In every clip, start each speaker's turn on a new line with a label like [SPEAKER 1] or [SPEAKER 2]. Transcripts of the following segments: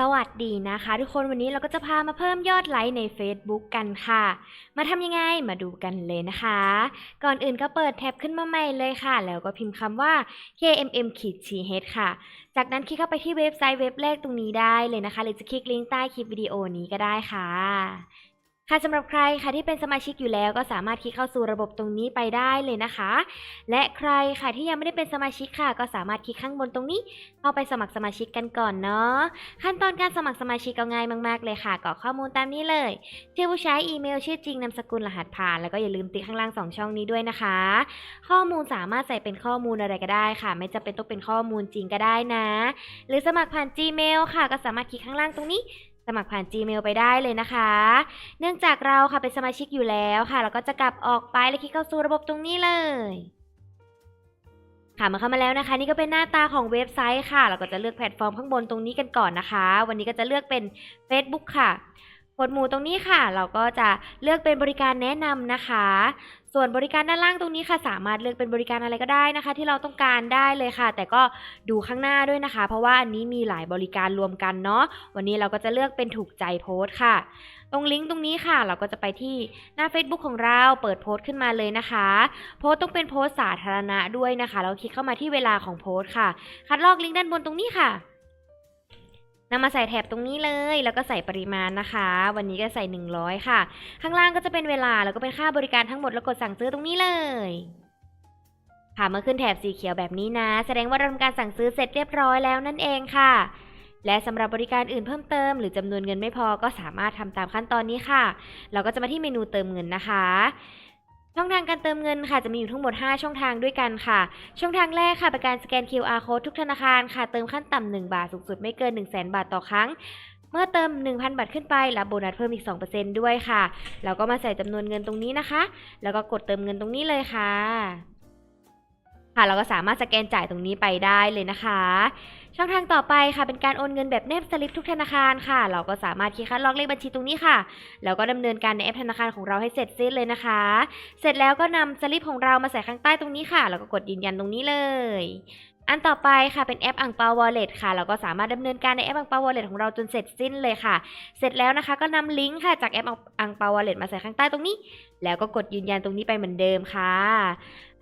[SPEAKER 1] สวัสดีนะคะ ทุกคนวันนี้เราก็จะพามาเพิ่มยอดไลค์ใน Facebook กันค่ะ มาทำยังไงมาดูกันเลยนะคะ ก่อนอื่นก็เปิดแท็บขึ้นมาใหม่เลยค่ะ แล้วก็พิมพ์คำว่า kmm ch ค่ะ จากนั้นคลิกเข้าไปที่เว็บไซต์เว็บแรกตรงนี้ได้เลยนะคะ หรือจะคลิกลิงก์ใต้คลิปวิดีโอนี้ก็ได้ค่ะ ค่ะสำหรับใครค่ะที่เป็นสมาชิกอยู่แล้วก็สามารถคลิกเข้าสู่ระบบตรงนี้ไปได้เลยนะคะ และใครค่ะที่ยังไม่ได้เป็นสมาชิกค่ะ ก็สามารถคลิกข้างบนตรงนี้ เข้าไปสมัครสมาชิกกันก่อนเนาะขั้นตอนการสมัครสมาชิกก็ง่ายมากๆเลยค่ะกรอกข้อมูลตามนี้เลยชื่อผู้ใช้อีเมลชื่อจริงนามสกุลรหัสผ่าน แล้วก็อย่าลืมติ๊กข้างล่างสองช่องนี้ด้วยนะคะ ข้อมูลสามารถใส่เป็นข้อมูลอะไรก็ได้ค่ะ ไม่จำเป็นต้องเป็นข้อมูลจริงก็ได้นะ หรือสมัครผ่าน Gmail ค่ะ ก็สามารถคลิกข้างล่างตรงนี้ สมัครผ่าน Gmail ไปได้เลยนะคะ เนื่องจากเราค่ะเป็นสมาชิกอยู่แล้วค่ะแล้วก็จะกลับออกไปแล้วคลิกเข้าสู่ระบบตรงนี้เลย ค่ะมาเข้ามาแล้วนะคะ นี่ก็เป็นหน้าตาของเว็บไซต์ค่ะ เราก็จะเลือกแพลตฟอร์มข้างบนตรงนี้กันก่อนนะคะ วันนี้ก็จะเลือกเป็น Facebook ค่ะกดหมู่ตรงนี้ค่ะ เราก็จะเลือกเป็นบริการแนะนำนะคะ ส่วนบริการด้านล่างตรงนี้ค่ะ สามารถเลือกเป็นบริการอะไรก็ได้นะคะ ที่เราต้องการได้เลยค่ะ แต่ก็ดูข้างหน้าด้วยนะคะ เพราะว่าอันนี้มีหลายบริการรวมกันเนาะวันนี้เราก็จะเลือกเป็นถูกใจโพสต์ค่ะ ตรงลิงก์ตรงนี้ค่ะ เราก็จะไปที่หน้า Facebook ของเราเปิดโพสต์ขึ้นมาเลยนะคะ โพสต์ต้องเป็นโพสต์สาธารณะด้วยนะคะ เราคลิกเข้ามาที่เวลาของโพสต์ค่ะ คัดลอกลิงก์ด้านบนตรงนี้ค่ะ นำมาใส่แถบตรงนี้เลย แล้วก็ใส่ปริมาณนะคะ วันนี้ก็ใส่ 100 ค่ะ ข้างล่างก็จะเป็นเวลาแล้วก็เป็นค่าบริการทั้งหมดแล้วกดสั่งซื้อตรงนี้เลยค่ะเมื่อขึ้นแถบสีเขียวแบบนี้นะ แสดงว่าเราทำการสั่งซื้อเสร็จเรียบร้อยแล้วนั่นเองค่ะ และสำหรับบริการอื่นเพิ่มเติม หรือจำนวนเงินไม่พอก็สามารถทำตามขั้นตอนนี้ค่ะ เราก็จะมาที่เมนูเติมเงินนะคะ ช่องทางการเติมเงินค่ะจะมีอยู่ทั้งหมด 5 ช่องทางด้วยกันค่ะ ช่องทางแรกค่ะเป็นการสแกน QR code ทุกธนาคารค่ะ เติมขั้นต่ำ1บาทสูงสุดไม่เกิน 1 0 0 0 0 0 บาทต่อครั้ง เมื่อเติม 1,000 บาทขึ้นไปรับโบนัสเพิ่มอีก 2%ด้วยค่ะเราก็มาใส่จำนวนเงินตรงนี้นะคะ แล้วก็กดเติมเงินตรงนี้เลยค่ะ ค่ะเราก็สามารถสแกนจ่ายตรงนี้ไปได้เลยนะคะ ช่องทางต่อไปค่ะเป็นการโอนเงินแบบแนบสลิปทุกธนาคารค่ะ เราก็สามารถคลิกคัดลอกเลขบัญชีตรงนี้ค่ะ แล้วก็ดำเนินการในแอปธนาคารของเราให้เสร็จสิ้นเลยนะคะ เสร็จแล้วก็นำสลิปของเรามาใส่ข้างใต้ตรงนี้ค่ะ แล้วก็กดยืนยันตรงนี้เลย อันต่อไปค่ะเป็นแอปอังเปาวอลเล็ตค่ะ เราก็สามารถดำเนินการในแอปอังเปาวอลเล็ตของเราจนเสร็จสิ้นเลยค่ะ เสร็จแล้วนะคะก็นำลิงก์ค่ะจากแอปอังเปาวอลเล็ตมาใส่ข้างใต้ตรงนี้ แล้วก็กดยืนยันตรงนี้ไปเหมือนเดิมค่ะ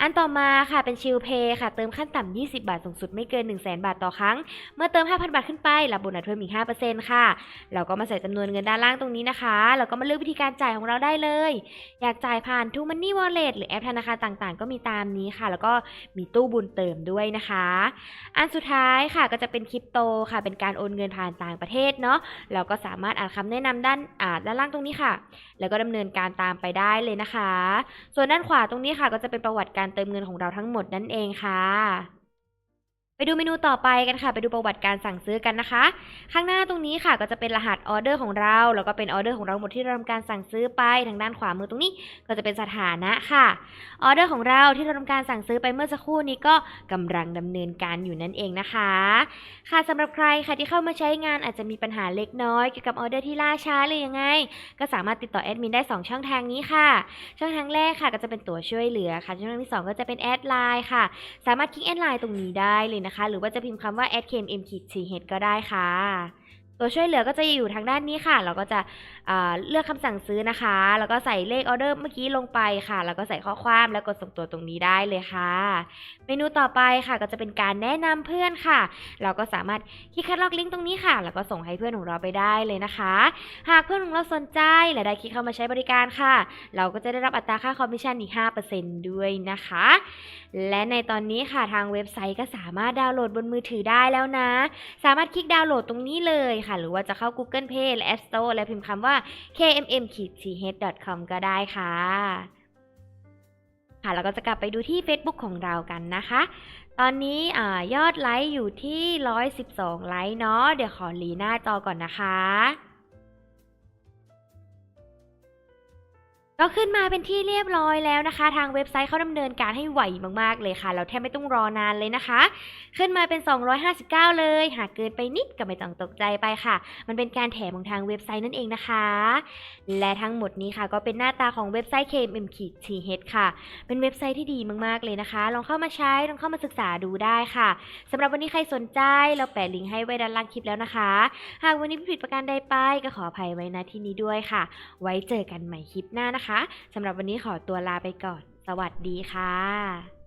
[SPEAKER 1] อันต่อมาค่ะเป็นชิลเพย์ค่ะ เติมขั้นต่ำ 20 บาทสูงสุดไม่เกิน 1 0 0 0 0แบาทต่อครั้งเมื่อเติม 5,000 บาทขึ้นไปรับโบนัสเพิ่มอีก 5%ค่ะ เราก็มาใส่จำนวนเงินด้านล่างตรงนี้นะคะแล้วก็มาเลือกวิธีการจ่ายของเราได้เลย อยากจ่ายผ่าน t ูมันนี่วอลเล็ตหรือแอปธนาคารต่างๆ ก็มีตามนี้ค่ะ แล้วก็มีตู้บุญเติมด้วยนะคะ อันสุดท้ายค่ะก็จะเป็นคริปโตค่ะ เป็นการโอนเงินผ่านต่างประเทศเนาะเราก็สามารถอ่านคำแนะนำด้านอ่าด้านล่างตรงนี้ค่ะ แล้วก็ดำเนินการตามไปได้เลยนะคะ ส่วนด้านขวาตรงนี้ค่ะ ก็จะเป็นประวัติการเติมเงินของเราทั้งหมดนั่นเองค่ะ ไปดูเมนูต่อไปกันค่ะ ไปดูประวัติการสั่งซื้อกันนะคะ ข้างหน้าตรงนี้ค่ะก็จะเป็นรหัสออเดอร์ของเรา แล้วก็เป็นออเดอร์ของเราหมดที่เราทำการสั่งซื้อไป ทางด้านขวามือตรงนี้ก็จะเป็นสถานะค่ะ ออเดอร์ของเราที่เราทำการสั่งซื้อไปเมื่อสักครู่นี้ก็กำลังดำเนินการอยู่นั่นเองนะคะ ค่ะสำหรับใครค่ะที่เข้ามาใช้งานอาจจะมีปัญหาเล็กน้อยเกี่ยวกับออเดอร์ที่ล่าช้าหรือยังไง ก็สามารถติดต่อแอดมินได้ 2 ช่องทางนี้ค่ะ ช่องทางแรกค่ะก็จะเป็นตัวช่วยเหลือค่ะ ช่องทางที่ 2 ก็จะเป็นแอดไลน์ค่ะ สามารถคลิกแอดไลน์ตรงนี้ได้เลยนะคะ หรือว่าจะพิมพ์คำว่า a d k m m k t h ก็ได้ค่ะ ตัวช่วยเหลือก็จะอยู่ทางด้านนี้ค่ะ เราก็จะเลือกคำสั่งซื้อนะคะ แล้วก็ใส่เลขออเดอร์เมื่อกี้ลงไปค่ะ แล้วก็ใส่ข้อความแล้วกดส่งตัวตรงนี้ได้เลยค่ะ เมนูต่อไปค่ะก็จะเป็นการแนะนำเพื่อนค่ะ เราก็สามารถคลิกคัดลอกลิงก์ตรงนี้ค่ะ แล้วก็ส่งให้เพื่อนของเราไปได้เลยนะคะ หากเพื่อนของเราสนใจและได้คลิกเข้ามาใช้บริการค่ะ เราก็จะได้รับอัตราค่าคอมมิชชั่นอีก 5%ด้วยนะคะ และในตอนนี้ค่ะทางเว็บไซต์ก็สามารถดาวน์โหลดบนมือถือได้แล้วนะ สามารถคลิกดาวน์โหลดตรงนี้เลยค่ะหรือว่าจะเข้า Google Play และ App Store และพิมพ์คำว่า kmm-th.com ก็ได้ค่ะค่ะเราก็จะกลับไปดูที่ Facebook ของเรากันนะคะ ตอนนี้อยอดไลค์อยู่ที่ 112 ไลค์เนาะ เดี๋ยวขอลีหน้าจอก่อนนะคะ ก็ขึ้นมาเป็นที่เรียบร้อยแล้วนะคะ ทางเว็บไซต์เขาดำเนินการให้ไวมากๆเลยค่ะ เราแทบไม่ต้องรอนานเลยนะคะ ขึ้นมาเป็น 259 เลย หากเกินไปนิดก็ไม่ต้องตกใจไปค่ะ มันเป็นการแถมของทางเว็บไซต์นั่นเองนะคะ และทั้งหมดนี้ค่ะ ก็เป็นหน้าตาของเว็บไซต์ KMM-TH ค่ะ เป็นเว็บไซต์ที่ดีมากๆเลยนะคะ ลองเข้ามาใช้ลองเข้ามาศึกษาดูได้ค่ะสำหรับวันนี้ใครสนใจเราแปะลิงก์ให้ไว้ด้านล่างคลิปแล้วนะคะ หากวันนี้ผิดประการใดไปก็ขออภัยไว้ณที่นี้ด้วยค่ะ ไว้เจอกันใหม่คลิปหน้านะคะนะคะสำหรับวันนี้ขอตัวลาไปก่อน สวัสดีค่ะ